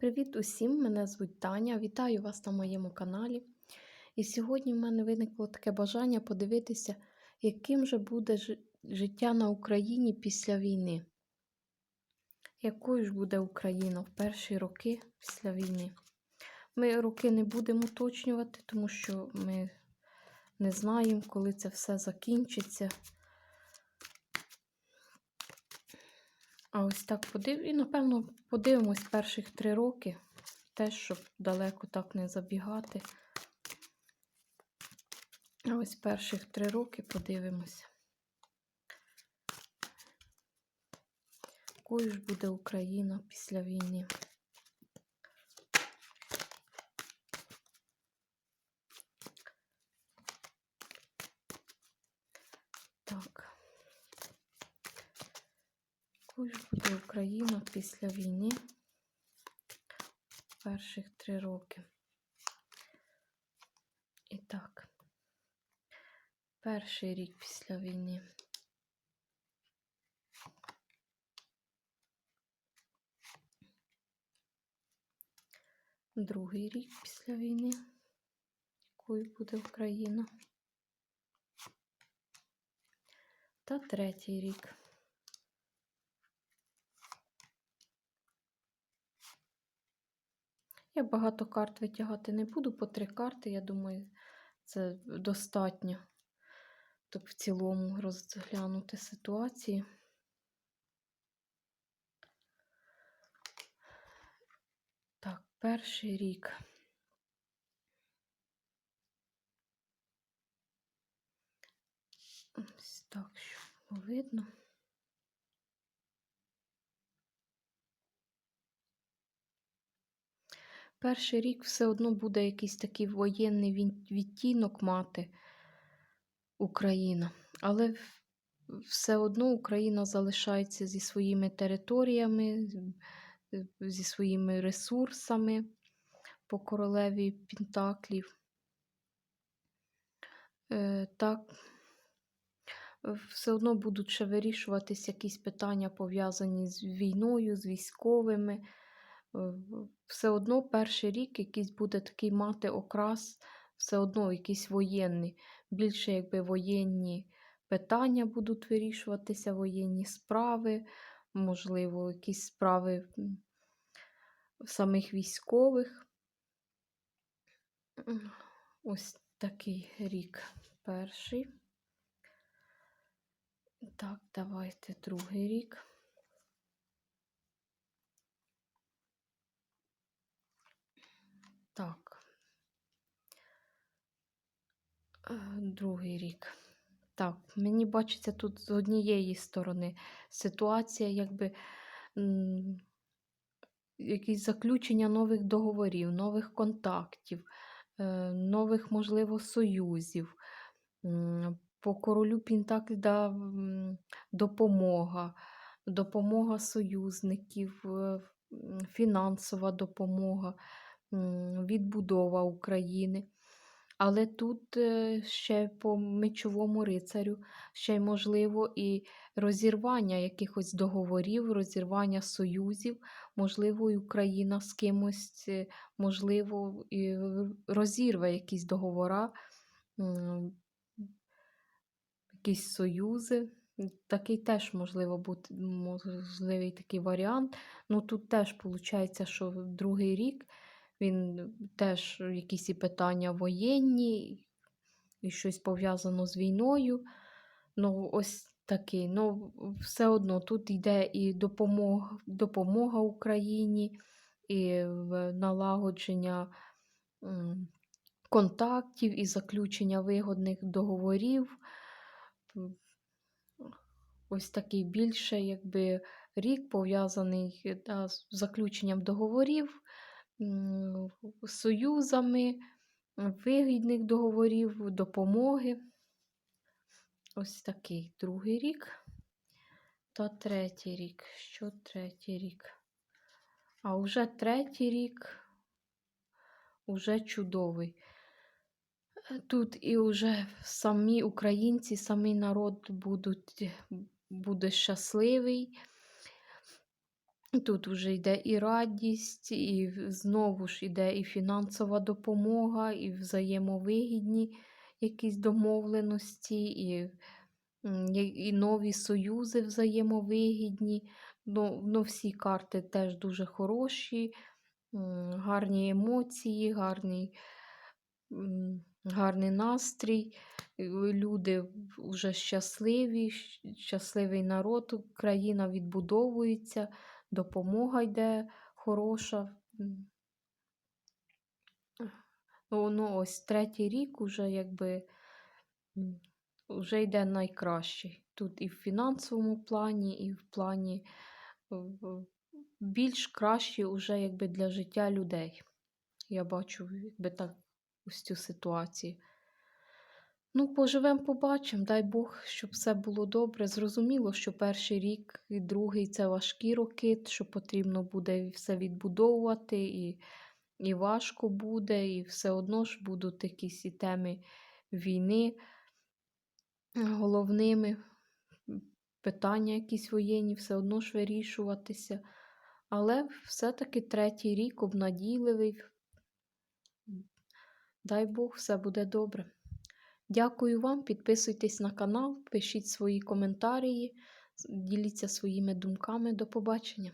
Привіт усім! Мене звуть Таня. Вітаю вас на моєму каналі. І сьогодні в мене виникло таке бажання подивитися, яким же буде життя на Україні після війни. Якою ж буде Україна в перші роки після війни? Ми роки не будемо уточнювати, тому що ми не знаємо, коли це все закінчиться. А ось так подив... І, напевно, подивимось перших три роки, теж, щоб далеко так не забігати. А ось перших три роки подивимося. Якою ж буде Україна після війни? Так. Якою буде Україна після війни перших три роки? І так, перший рік після війни. Другий рік після війни. Якою буде Україна? Та третій рік. Я багато карт витягати не буду, по три карти, я думаю, це достатньо. Тобто в цілому розглянути ситуації. Так, перший рік. Ось так, щоб видно. Перший рік все одно буде якийсь такий воєнний відтінок мати Україна. Але все одно Україна залишається зі своїми територіями, зі своїми ресурсами по королеві Пентаклів. Е, так, все одно будуть ще вирішуватись якісь питання, пов'язані з війною, з військовими. Е, Все одно перший рік якийсь буде такий мати окрас, все одно якийсь воєнний. Більше якби воєнні питання будуть вирішуватися, воєнні справи, можливо, якісь справи самих військових. Ось такий рік перший. Так, давайте другий рік. Так. Е, Другий рік. Так, мені бачиться тут з однієї сторони ситуація, якби якісь заключення нових договорів, нових контактів, е, нових, можливо, союзів. По королю Пентаклі да, м, допомога, допомога союзників, е, фінансова допомога, відбудова України. Але тут е, ще по мечовому рицарю, ще можливо і розірвання якихось договорів, розірвання союзів, можливо, і Україна з кимось, е, можливо, і розірве якісь договора, якісь союзи. Такий теж можливо бути можливий такий варіант. Ну тут теж виходить, що другий рік він теж якісь і питання воєнні, і щось пов'язано з війною. Ну, ось такий. Ну, все одно тут йде і допомога, допомога Україні, і налагодження контактів, і заключення вигодних договорів. Ось такий більше, якби рік пов'язаний е, да, з заключенням договорів, союзами, вигідних договорів, допомоги. Ось такий другий рік та третій рік. Що третій рік? А вже третій рік уже чудовий. Тут і вже самі українці, самий народ будуть, буде щасливий. Тут вже йде і радість, і знову ж йде і фінансова допомога, і взаємовигідні якісь домовленості, і, і нові союзи взаємовигідні. Ну, ну, всі карти теж дуже хороші, гарні емоції, гарний, гарний настрій. Люди вже щасливі, щасливий народ, Україна відбудовується допомога йде хороша. Ну, ну, ось третій рік уже якби вже йде найкращий. Тут і в фінансовому плані, і в плані більш кращий уже якби для життя людей. Я бачу якби так ось цю ситуацію. Ну, поживемо, побачимо. Дай Бог, щоб все було добре. Зрозуміло, що перший рік і другий це важкі роки, що потрібно буде все відбудовувати, і, і важко буде, і все одно ж будуть якісь і теми війни головними, питання якісь воєнні, все одно ж вирішуватися. Але все-таки третій рік обнадійливий. Дай Бог, все буде добре. Дякую вам, підписуйтесь на канал, пишіть свої коментарі, діліться своїми думками. До побачення.